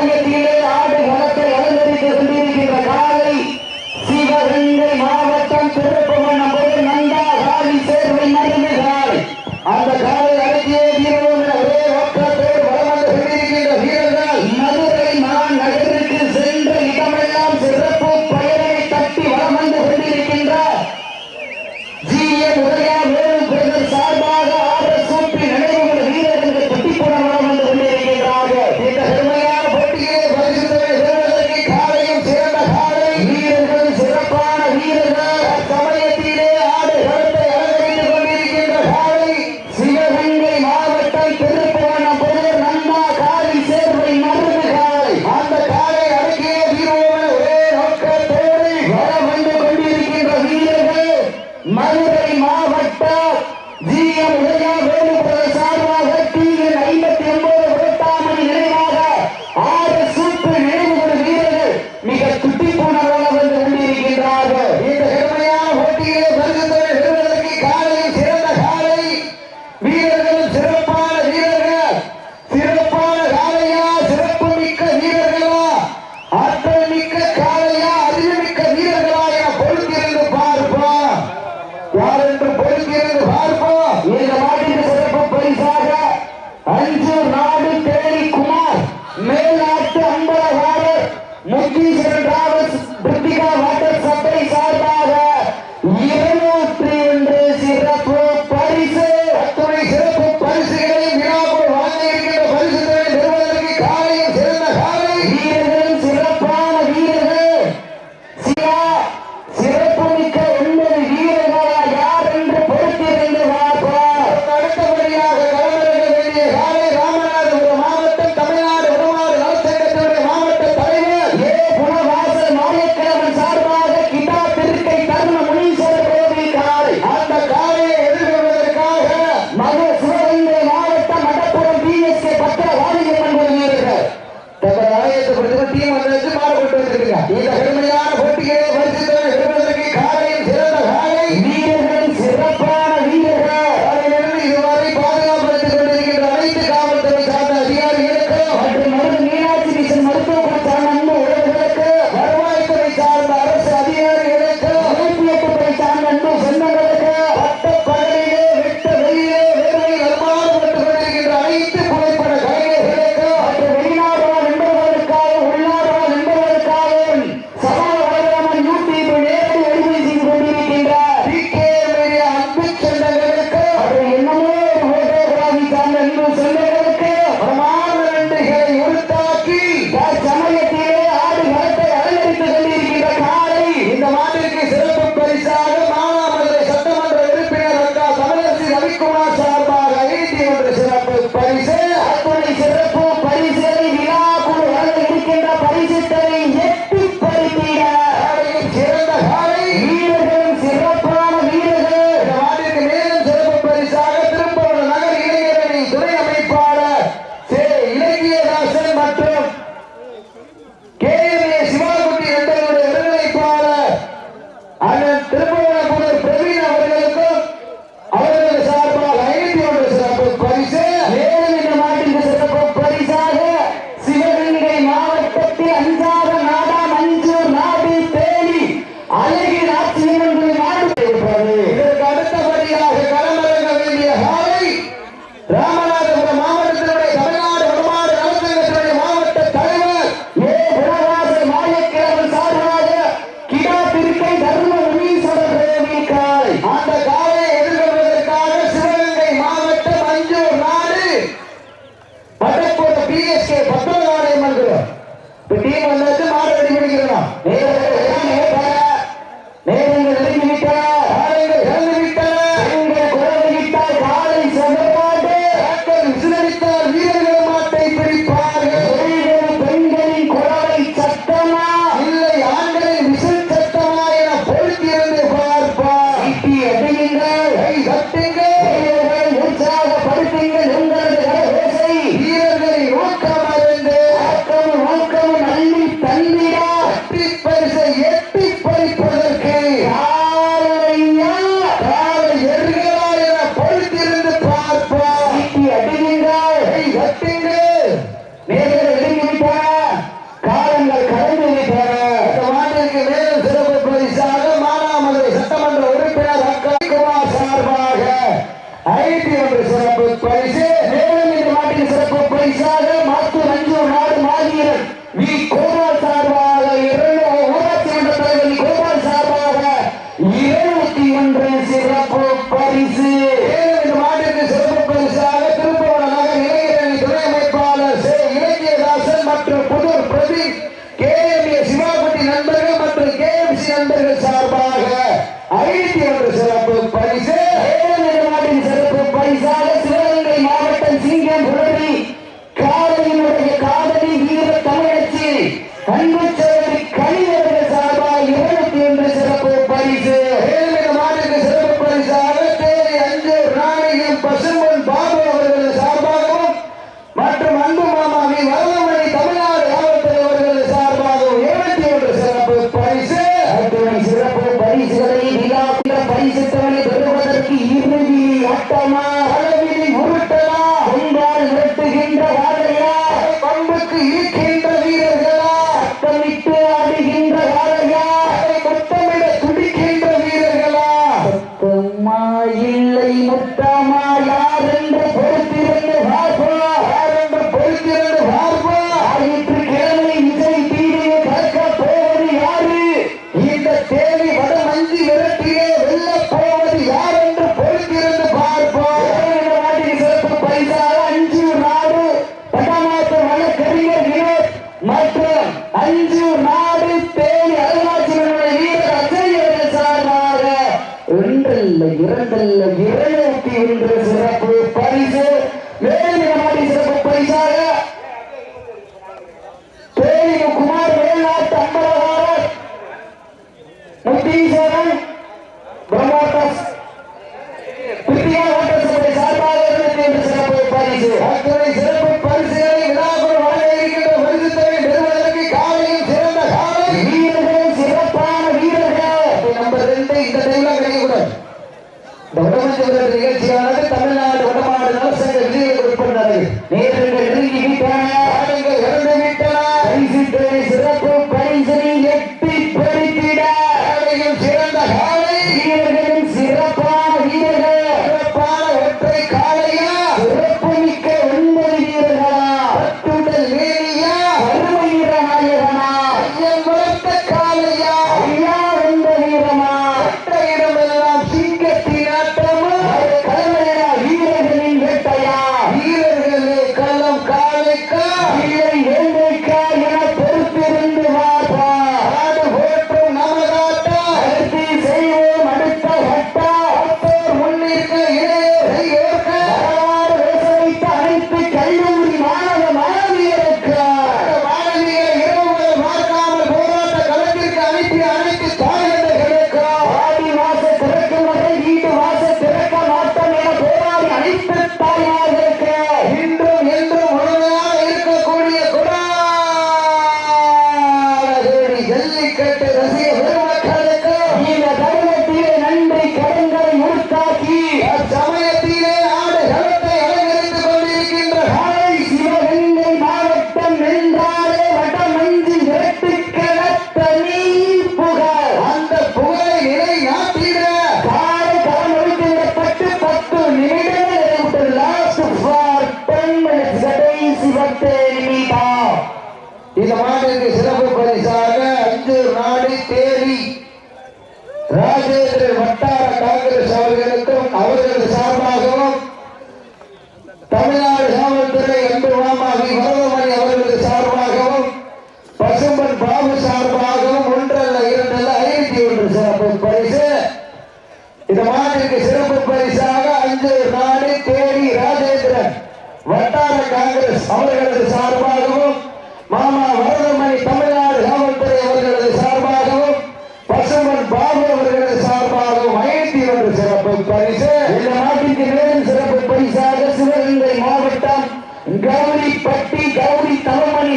দিয়ে Este por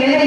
Tamilmani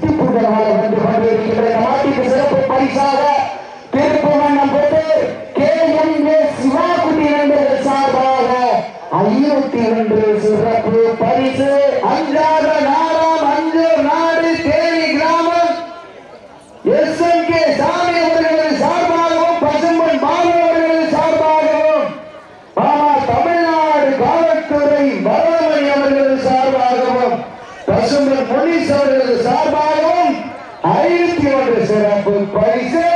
சிப்புகளவால் வந்து பங்கேற்கின்ற மாட்டிற்கு சிறப்பு பரிசாக திருப்பமன்னம் பெற்று கே எம் ஏ சிவாகுடி சிறப்பு பரிசு அஞ்சாத நாள். prices.